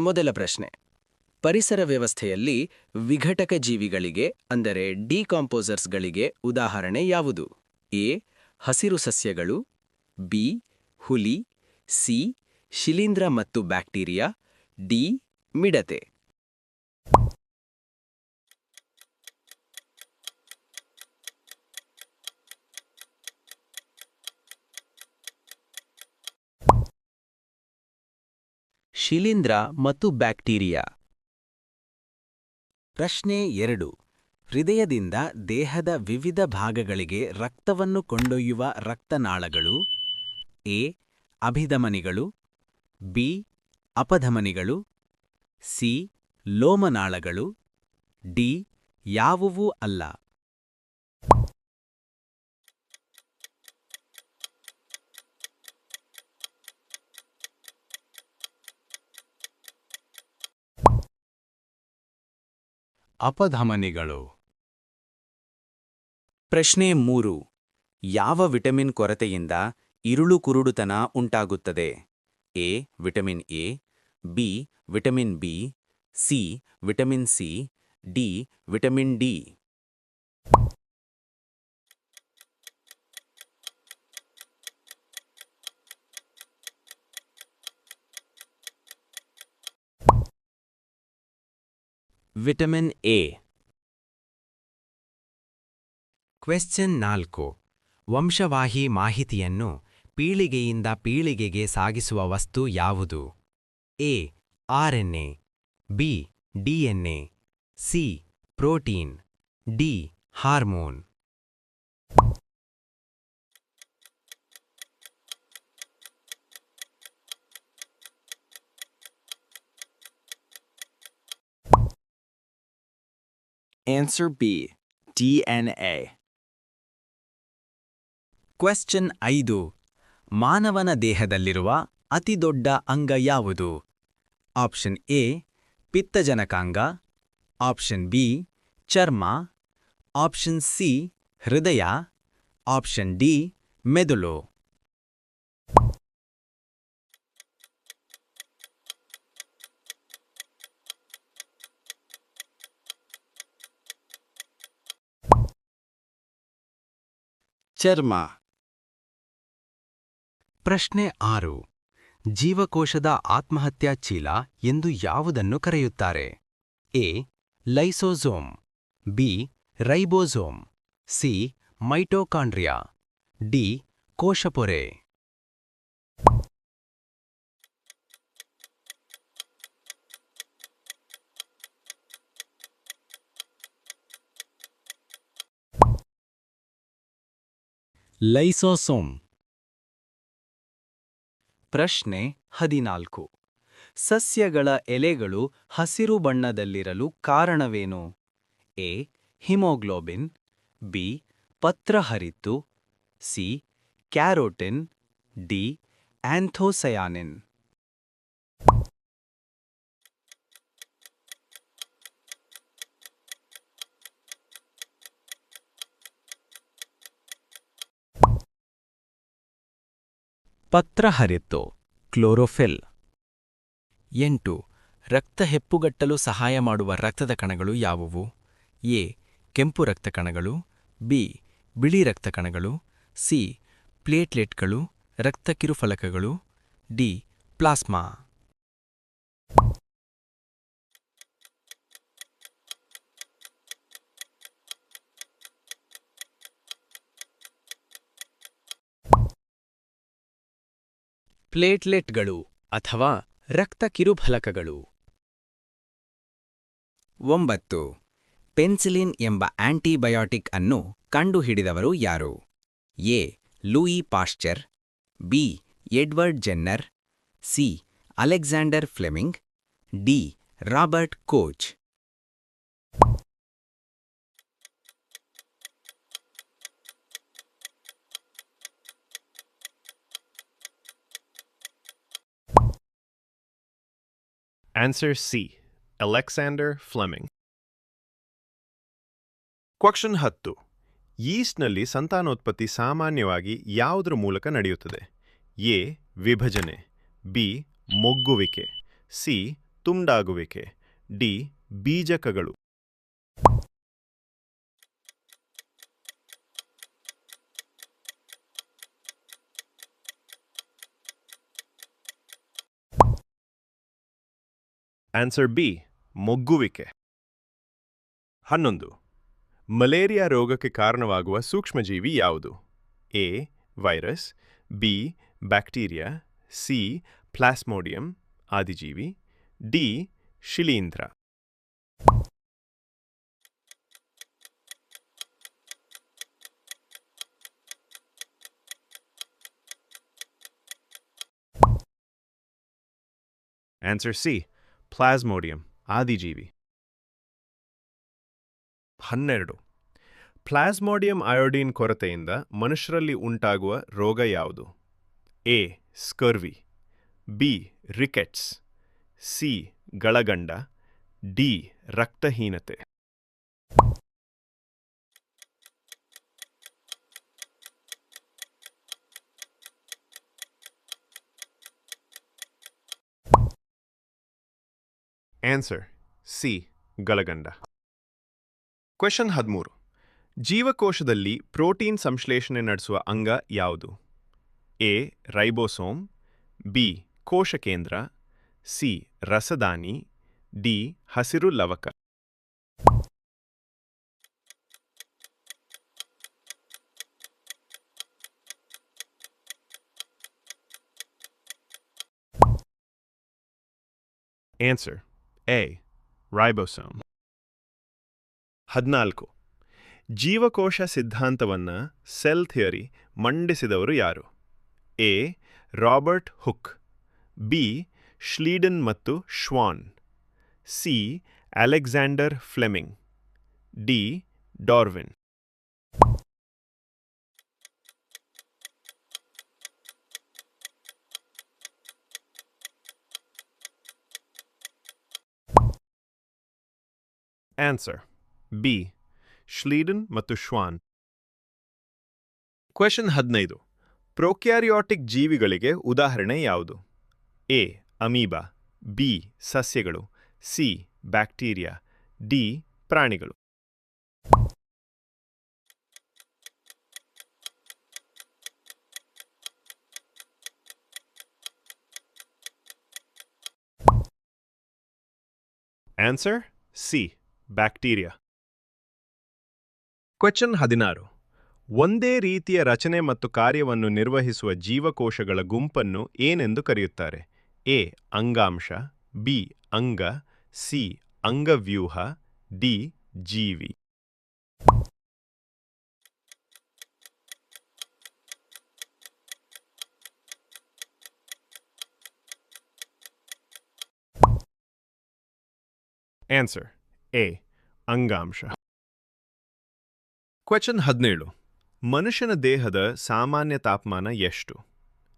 ಮೊದಲ ಪ್ರಶ್ನೆ. ಪರಿಸರ ವ್ಯವಸ್ಥೆಯಲ್ಲಿ ವಿಘಟಕ ಜೀವಿಗಳಿಗೆ, ಅಂದರೆ ಡಿಕಾಂಪೋಸರ್ಸ್ಗಳಿಗೆ ಉದಾಹರಣೆ ಯಾವುದು? ಎ, ಹಸಿರು ಸಸ್ಯಗಳು, ಬಿ, ಹುಲಿ, ಸಿ, ಶಿಲೀಂಧ್ರ ಮತ್ತು ಬ್ಯಾಕ್ಟೀರಿಯಾ, ಡಿ, ಮಿಡತೆ. ಶಿಲೀಂಧ್ರ ಮತ್ತು ಬ್ಯಾಕ್ಟೀರಿಯಾ. ಪ್ರಶ್ನೆ ಎರಡು. ಹೃದಯದಿಂದ ದೇಹದ ವಿವಿಧ ಭಾಗಗಳಿಗೆ ರಕ್ತವನ್ನು ಕೊಂಡೊಯ್ಯುವ ರಕ್ತನಾಳಗಳು. ಎ. ಅಭಿಧಮನಿಗಳು. ಬಿ. ಅಪಧಮನಿಗಳು. ಸಿ. ಲೋಮನಾಳಗಳು. ಡಿ. ಯಾವುವೂ ಅಲ್ಲ. ಅಪಧಮನಿಗಳು. ಪ್ರಶ್ನೆ ಮೂರು. ಯಾವ ವಿಟಮಿನ್ ಕೊರತೆಯಿಂದ ಇರುಳು ಕುರುಡುತನ ಉಂಟಾಗುತ್ತದೆ? A, vitamin A, B, vitamin B, C, vitamin C, D, vitamin D. Vitamin A. Question ನಾಲ್ಕು. ವಂಶವಾಹಿ ಮಾಹಿತಿಯನ್ನು ಪೀಳಿಗೆಯಿಂದ ಪೀಳಿಗೆಗೆ ಸಾಗಿಸುವ ವಸ್ತು ಯಾವುದು? A. RNA. B. DNA. C. Protein. D. Hormone. Answer B. DNA. Question ಐದು. ಮಾನವನ ದೇಹದಲ್ಲಿರುವ ಅತಿದೊಡ್ಡ ಅಂಗ ಯಾವುದು? ಆಪ್ಷನ್ ಎ ಪಿತ್ತಜನಕಾಂಗ. ಆಪ್ಷನ್ ಬಿ ಚರ್ಮ. ಆಪ್ಷನ್ ಸಿ ಹೃದಯ. ಆಪ್ಷನ್ ಡಿ ಮೆದುಳು. ಚರ್ಮ. ಪ್ರಶ್ನೆ ಆರು. ಜೀವಕೋಶದ ಆತ್ಮಹತ್ಯಾ ಚೀಲ ಎಂದು ಯಾವುದನ್ನು ಕರೆಯುತ್ತಾರೆ? A. Lysosome. B. Ribosome. C. Mitochondria. D. ಕೋಶಪೊರೆ. Lysosome. ಪ್ರಶ್ನೆ ಹದಿನಾಲ್ಕು. ಸಸ್ಯಗಳ ಎಲೆಗಳು ಹಸಿರು ಬಣ್ಣದಲ್ಲಿರಲು ಕಾರಣವೇನು? ಎ. ಹಿಮೋಗ್ಲೋಬಿನ್. ಬಿ. ಪತ್ರಹರಿತ್ತು ಸಿ. ಕ್ಯಾರೋಟಿನ್. ಡಿ. ಆಂಥೋಸಯಾನಿನ್. ಪತ್ರಹರಿತ್ತು ಕ್ಲೋರೋಫಿಲ್. ಎಂಟು. ರಕ್ತ ಹೆಪ್ಪುಗಟ್ಟಲು ಸಹಾಯ ಮಾಡುವ ರಕ್ತದ ಕಣಗಳು ಯಾವುವು? ಎ. ಕೆಂಪು ರಕ್ತ ಕಣಗಳು. ಬಿ. ಬಿಳಿ ರಕ್ತ ಕಣಗಳು. ಸಿ. ಪ್ಲೇಟ್ಲೆಟ್ಗಳು. ರಕ್ತ ಕಿರುಫಲಕಗಳು. ಡಿ. ಪ್ಲಾಸ್ಮಾ. ಪ್ಲೇಟ್ಲೆಟ್ಗಳು ಅಥವಾ ರಕ್ತ ಕಿರುಫಲಕಗಳು ಒಂಬತ್ತು. ಪೆನ್ಸಿಲಿನ್ ಎಂಬ ಆಂಟಿಬಯೋಟಿಕ್ ಅನ್ನು ಕಂಡುಹಿಡಿದವರು ಯಾರು? A. Louis Pasteur. B. Edward Jenner. C. Alexander Fleming. D. Robert Koch. Answer C. Alexander Fleming. Question ಹತ್ತು. ಯೀಸ್ಟ್ನಲ್ಲಿ ಸಂತಾನೋತ್ಪತ್ತಿ ಸಾಮಾನ್ಯವಾಗಿ ಯಾವುದರ ಮೂಲಕ ನಡೆಯುತ್ತದೆ? ಎ. ವಿಭಜನೆ. ಬಿ. ಮೊಗ್ಗುವಿಕೆ. ಸಿ. ತುಂಡಾಗುವಿಕೆ. ಡಿ. ಬೀಜಕಗಳು. ಆನ್ಸರ್ ಬಿ ಮೊಗ್ಗುವಿಕೆ. ಹನ್ನೊಂದು, ಮಲೇರಿಯಾ ರೋಗಕ್ಕೆ ಕಾರಣವಾಗುವ ಸೂಕ್ಷ್ಮಜೀವಿ ಯಾವುದು? A, virus, B, bacteria, C, plasmodium, ಆದಿಜೀವಿ, D, ಶಿಲೀಂಧ್ರ. ಆನ್ಸರ್ ಸಿ ಪ್ಲಾಸ್ಮೋಡಿಯಂ, ಆದಿಜೀವಿ. ಹನ್ನೆರಡು. ಪ್ಲಾಸ್ಮೋಡಿಯಂ ಅಯೋಡಿನ್ ಕೊರತೆಯಿಂದ ಮನುಷ್ಯರಲ್ಲಿ ಉಂಟಾಗುವ ರೋಗ ಯಾವುದು? A, scurvy. B, rickets. C, ಗಳಗಂಡ. D, ರಕ್ತಹೀನತೆ. ಆನ್ಸರ್ ಸಿ ಗಲಗಂಡ ಕ್ವೆಶನ್ ಹದಿಮೂರು. ಜೀವಕೋಶದಲ್ಲಿ ಪ್ರೋಟೀನ್ ಸಂಶ್ಲೇಷಣೆ ನಡೆಸುವ ಅಂಗ ಯಾವುದು? A ribosome. ಬಿ ಕೋಶಕೇಂದ್ರ. ಸಿ ರಸದಾನಿ. ಡಿ ಹಸಿರು ಲವಕ. ಆನ್ಸರ್ ಎ ರೈಬೋಸೋಮ್ ಹದಿನಾಲ್ಕು. ಜೀವಕೋಶ ಸಿದ್ಧಾಂತವನ್ನು ಸೆಲ್ ಥಿಯರಿ ಮಂಡಿಸಿದವರು ಯಾರು? A. Robert Hooke. B. Schleiden ಮತ್ತು Schwann. C. Alexander Fleming. D. Darwin. Answer B Schleiden ಮತ್ತು ಶ್ವಾನ್ ಕ್ವೆಶನ್ ಹದಿನೈದು. ಪ್ರೊಕ್ಯಾರಿಯಾಟಿಕ್ ಜೀವಿಗಳಿಗೆ ಉದಾಹರಣೆ ಯಾವುದು? ಎ ಅಮೀಬಾ ಬಿ ಸಸ್ಯಗಳು. ಸಿ ಬ್ಯಾಕ್ಟೀರಿಯಾ ಡಿ ಪ್ರಾಣಿಗಳು. Answer C bacteria. ಕ್ವೆಶ್ಚನ್ ಹದಿನಾರು. ಒಂದೇ ರೀತಿಯ ರಚನೆ ಮತ್ತು ಕಾರ್ಯವನ್ನು ನಿರ್ವಹಿಸುವ ಜೀವಕೋಶಗಳ ಗುಂಪನ್ನು ಏನೆಂದು ಕರೆಯುತ್ತಾರೆ? ಎ, ಅಂಗಾಂಶ, ಬಿ, ಅಂಗ, ಸಿ, ಅಂಗವ್ಯೂಹ, ಡಿ, ಜೀವಿ. ಆನ್ಸರ್. ಎ, ಅಂಗಾಂಶ. ಕ್ವಚನ್ ಹದಿನೇಳು. ಮನುಷ್ಯನ ದೇಹದ ಸಾಮಾನ್ಯ ತಾಪಮಾನ ಎಷ್ಟು?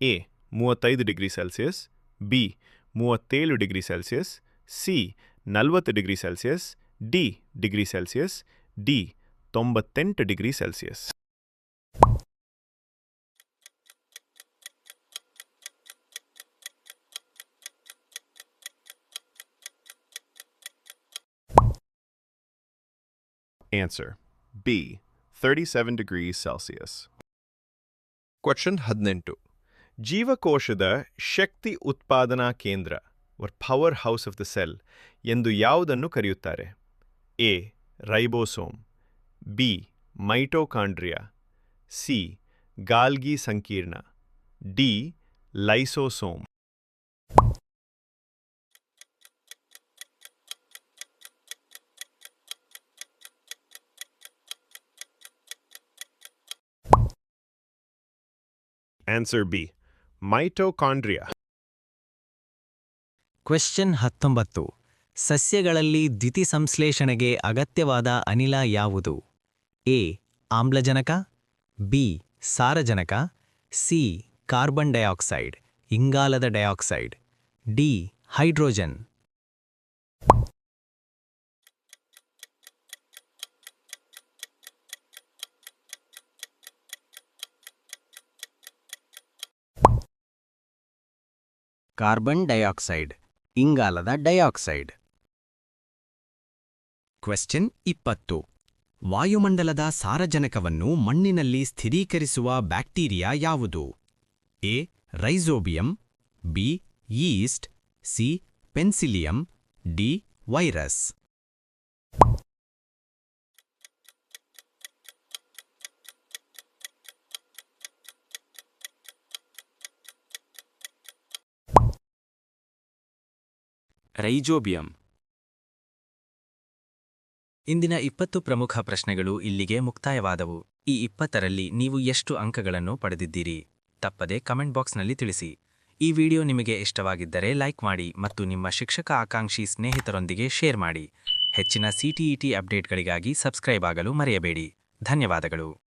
ಎ, ಮೂವತ್ತೈದು ಡಿಗ್ರಿ ಸೆಲ್ಸಿಯಸ್, ಬಿ, ಮೂವತ್ತೇಳು ಡಿಗ್ರಿ ಸೆಲ್ಸಿಯಸ್, ಸಿ, ನಲವತ್ತು degree Celsius, D, degree Celsius, D, ತೊಂಬತ್ತೆಂಟು degree Celsius. Answer. B. 37 degrees Celsius. Question ಹದಿನೆಂಟು. ಜೀವಕೋಶದ ಶಕ್ತಿ ಉತ್ಪಾದನಾ ಕೇಂದ್ರ, or power house of the cell ಎಂದು ಯಾವುದನ್ನು ಕರೆಯುತ್ತಾರೆ? A, ribosome. B, mitochondria. C, Golgi ಸಂಕೀರ್ಣ. D, lysosome. Answer B mitochondria question ಹತ್ತೊಂಬತ್ತು. ಸಸ್ಯಗಳಲ್ಲಿ ದ್ಯುತಿಸಂಶ್ಲೇಷಣೆಗೆ ಅಗತ್ಯವಾದ ಅನಿಲ ಯಾವುದು? ಎ ಆಮ್ಲಜನಕ. ಬಿ ಸಾರಜನಕ. C carbon dioxide. ಇಂಗಾಲದ dioxide. D hydrogen. Carbon dioxide, ಇಂಗಾಲದ ಡೈಆಕ್ಸೈಡ್. ಕ್ವೆಶ್ಚನ್ ಇಪ್ಪತ್ತು. ವಾಯುಮಂಡಲದ ಸಾರಜನಕವನ್ನು ಮಣ್ಣಿನಲ್ಲಿ ಸ್ಥಿರೀಕರಿಸುವ ಬ್ಯಾಕ್ಟೀರಿಯಾ ಯಾವುದು? A, rhizobium, B, yeast, C, penicillium, D, virus. Rhizobium. ಇಂದಿನ ಇಪ್ಪತ್ತು ಪ್ರಮುಖ ಪ್ರಶ್ನೆಗಳು ಇಲ್ಲಿಗೆ ಮುಕ್ತಾಯವಾದವು. ಈ ಇಪ್ಪತ್ತರಲ್ಲಿ ನೀವು ಎಷ್ಟು ಅಂಕಗಳನ್ನು ಪಡೆದಿದ್ದೀರಿ? ತಪ್ಪದೆ ಕಮೆಂಟ್ ಬಾಕ್ಸ್ನಲ್ಲಿ ತಿಳಿಸಿ. ಈ ವಿಡಿಯೋ ನಿಮಗೆ ಇಷ್ಟವಾಗಿದ್ದರೆ ಲೈಕ್ ಮಾಡಿ ಮತ್ತು ನಿಮ್ಮ ಶಿಕ್ಷಕ ಆಕಾಂಕ್ಷಿ ಸ್ನೇಹಿತರೊಂದಿಗೆ ಶೇರ್ ಮಾಡಿ. ಹೆಚ್ಚಿನ ಸಿಟಿಇಟಿ ಅಪ್ಡೇಟ್ಗಳಿಗಾಗಿ ಸಬ್ಸ್ಕ್ರೈಬ್ ಆಗಲು ಮರೆಯಬೇಡಿ. ಧನ್ಯವಾದಗಳು.